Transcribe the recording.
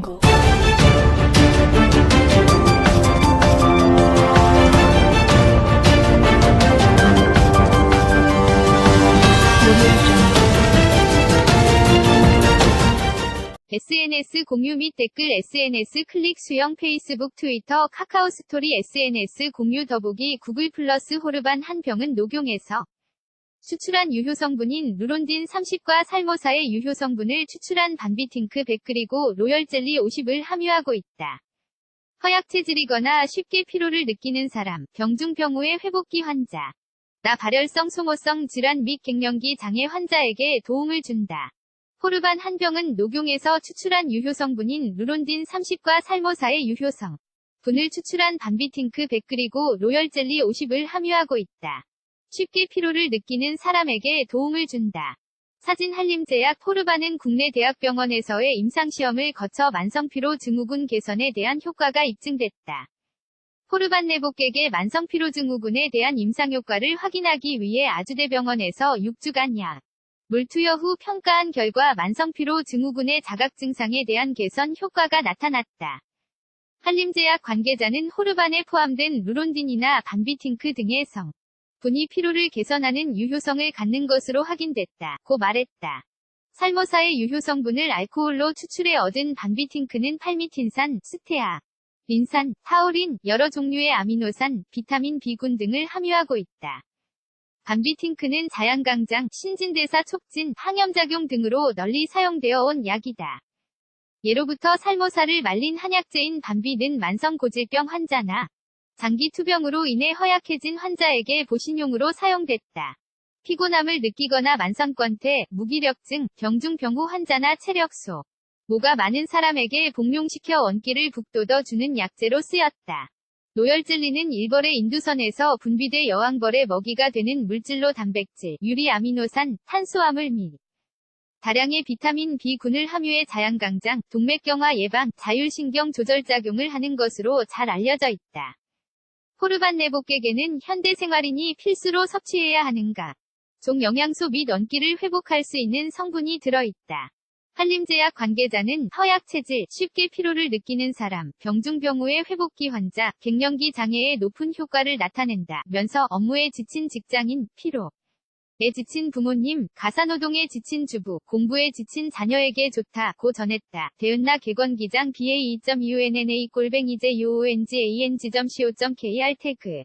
거. SNS 공유 및 댓글 SNS 클릭 수영 페이스북 트위터 카카오 스토리 SNS 공유 더보기 구글 플러스 호르반 한 병은 녹용에서 추출한 유효 성분인 루론딘 30과 살모사의 유효 성분을 추출한 반비팅크 100 그리고 로열 젤리 50을 함유하고 있다. 허약 체질이거나 쉽게 피로를 느끼는 사람, 병중병 후의 회복기 환자, 나 발열성 소모성 질환 및 갱년기 장애 환자에게 도움을 준다. 호르반 한 병은 녹용에서 추출한 유효 성분인 루론딘 30과 살모사의 유효성 분을 추출한 반비팅크 100 그리고 로열 젤리 50을 함유하고 있다. 쉽게 피로를 느끼는 사람에게 도움을 준다. 사진 한림제약 포르반은 국내 대학병원에서의 임상시험을 거쳐 만성피로 증후군 개선에 대한 효과가 입증됐다. 포르반 내복객의 만성피로 증후군에 대한 임상효과를 확인하기 위해 아주대병원에서 6주간 약 물투여 후 평가한 결과 만성피로 증후군의 자각 증상에 대한 개선 효과가 나타났다. 한림제약 관계자는 호르반에 포함된 루론딘이나 반비팅크 등의 성, 분이 피로를 개선하는 유효성을 갖는 것으로 확인됐다. 고 말했다. 살모사의 유효 성분을 알코올로 추출해 얻은 반비팅크는 팔미틴산, 스테아, 린산, 타우린, 여러 종류의 아미노산, 비타민 B군 등을 함유하고 있다. 반비팅크는 자양강장, 신진대사 촉진, 항염작용 등으로 널리 사용되어 온 약이다. 예로부터 살모사를 말린 한약재인 반비는 만성고질병 환자나 장기 투병으로 인해 허약해진 환자에게 보신용으로 사용됐다. 피곤함을 느끼거나 만성권태, 무기력증, 병중병후 환자나 체력소, 모가 많은 사람에게 복용시켜 원기를 북돋워 주는 약재로 쓰였다. 노열젤리는 일벌의 인두선에서 분비돼 여왕벌의 먹이가 되는 물질로 단백질, 유리 아미노산, 탄수화물 및 다량의 비타민 B군을 함유해 자양강장, 동맥경화 예방, 자율신경 조절작용을 하는 것으로 잘 알려져 있다. 포르반 내복객에는 현대 생활인이 필수로 섭취해야 하는가? 종 영양소 및 원기를 회복할 수 있는 성분이 들어있다. 한림제약 관계자는 허약 체질, 쉽게 피로를 느끼는 사람, 병중병후의 회복기 환자, 갱년기 장애에 높은 효과를 나타낸다. 면서 업무에 지친 직장인, 피로. 에 지친 부모님, 가사노동에 지친 주부, 공부에 지친 자녀에게 좋다. 고 전했다. 대은나 개건기장 BA2.UNNA 꼴뱅이제 UONG ANG.CO.KR 태그